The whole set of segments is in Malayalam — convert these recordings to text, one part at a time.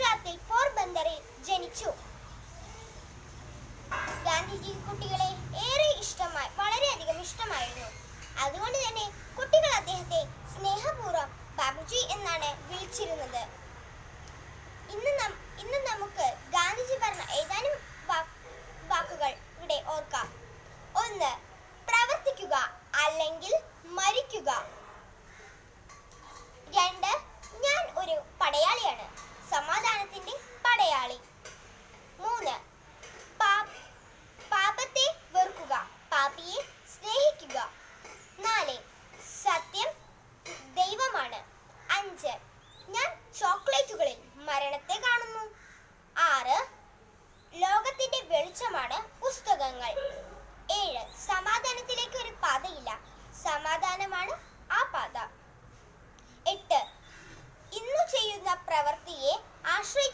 ഗുജറാത്തിൽ പോർബന്ദറിൽ ജനിച്ചു. ഗാന്ധിജി കുട്ടികളെ ഏറെ ഇഷ്ടമായി വളരെയധികം ഇഷ്ടമായിരുന്നു. അതുകൊണ്ട് തന്നെ കുട്ടികൾ അദ്ദേഹത്തെ സ്നേഹപൂർവം ബാബുജി എന്നാണ് വിളിച്ചിരുന്നത്. ഇന്ന് നം ഇന്ന് നമുക്ക് ഗാന്ധിജി പറഞ്ഞ ഏതാനും വാക്കുകൾ ഇവിടെ ഓർക്കാം. ഒന്ന്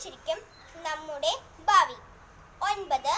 ആശ്രയിച്ചിരിക്കും നമ്മുടെ ഭാവി. ഒൻപത്